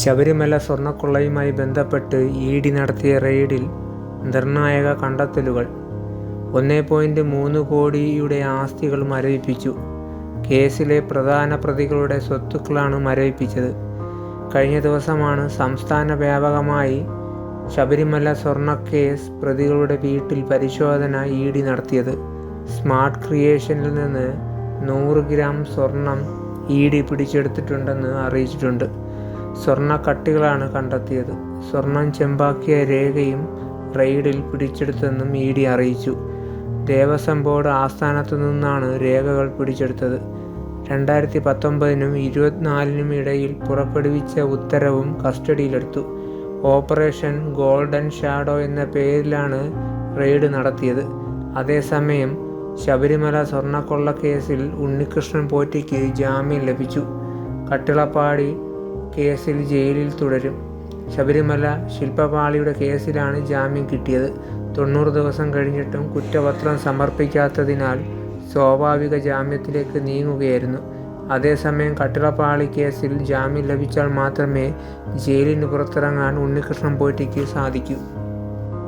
ശബരിമല സ്വർണക്കൊള്ളയുമായി ബന്ധപ്പെട്ട് E D നടത്തിയ റെയ്ഡിൽ നിർണായക കണ്ടെത്തലുകൾ. ഒന്നേ പോയിന്റ് മൂന്ന് കോടിയുടെ ആസ്തികൾ മരവിപ്പിച്ചു. കേസിലെ പ്രധാന പ്രതികളുടെ സ്വത്തുക്കളാണ് മരവിപ്പിച്ചത്. കഴിഞ്ഞ ദിവസമാണ് സംസ്ഥാന വ്യാപകമായി ശബരിമല സ്വർണക്കേസ് പ്രതികളുടെ വീട്ടിൽ പരിശോധന ഇ ഡി നടത്തിയത്. സ്മാർട്ട് ക്രിയേഷനിൽ നിന്ന് നൂറ് ഗ്രാം സ്വർണം ഇ ഡി പിടിച്ചെടുത്തിട്ടുണ്ടെന്ന് അറിയിച്ചിട്ടുണ്ട്. സ്വർണക്കട്ടികളാണ് കണ്ടെത്തിയത്. സ്വർണം ചെമ്പാക്കിയ രേഖയും റെയ്ഡിൽ പിടിച്ചെടുത്തെന്നും ഇ ഡി അറിയിച്ചു. ദേവസ്വം ബോർഡ് ആസ്ഥാനത്തു നിന്നാണ് രേഖകൾ പിടിച്ചെടുത്തത്. രണ്ടായിരത്തി പത്തൊമ്പതിനും ഇരുപത്തിനാലിനും ഇടയിൽ പുറപ്പെടുവിച്ച ഉത്തരവും കസ്റ്റഡിയിലെടുത്തു. ഓപ്പറേഷൻ ഗോൾഡൻ ഷാഡോ എന്ന പേരിലാണ് റെയ്ഡ് നടത്തിയത്. അതേസമയം ശബരിമല സ്വർണക്കൊള്ള കേസിൽ ഉണ്ണികൃഷ്ണൻ പോറ്റിക്ക് ജാമ്യം ലഭിച്ചു. കട്ടിളപ്പാടി കേസിൽ ജയിലിൽ തുടരും. ശബരിമല ശില്പപാളിയുടെ കേസിലാണ് ജാമ്യം കിട്ടിയത്. തൊണ്ണൂറ് ദിവസം കഴിഞ്ഞിട്ടും കുറ്റപത്രം സമർപ്പിക്കാത്തതിനാൽ സ്വാഭാവിക ജാമ്യത്തിലേക്ക് നീങ്ങുകയായിരുന്നു. അതേസമയം കട്ടിളപ്പാളി കേസിൽ ജാമ്യം ലഭിച്ചാൽ മാത്രമേ ജയിലിന് പുറത്തിറങ്ങാൻ ഉണ്ണികൃഷ്ണൻ പോയിട്ടിക്ക് സാധിക്കൂ.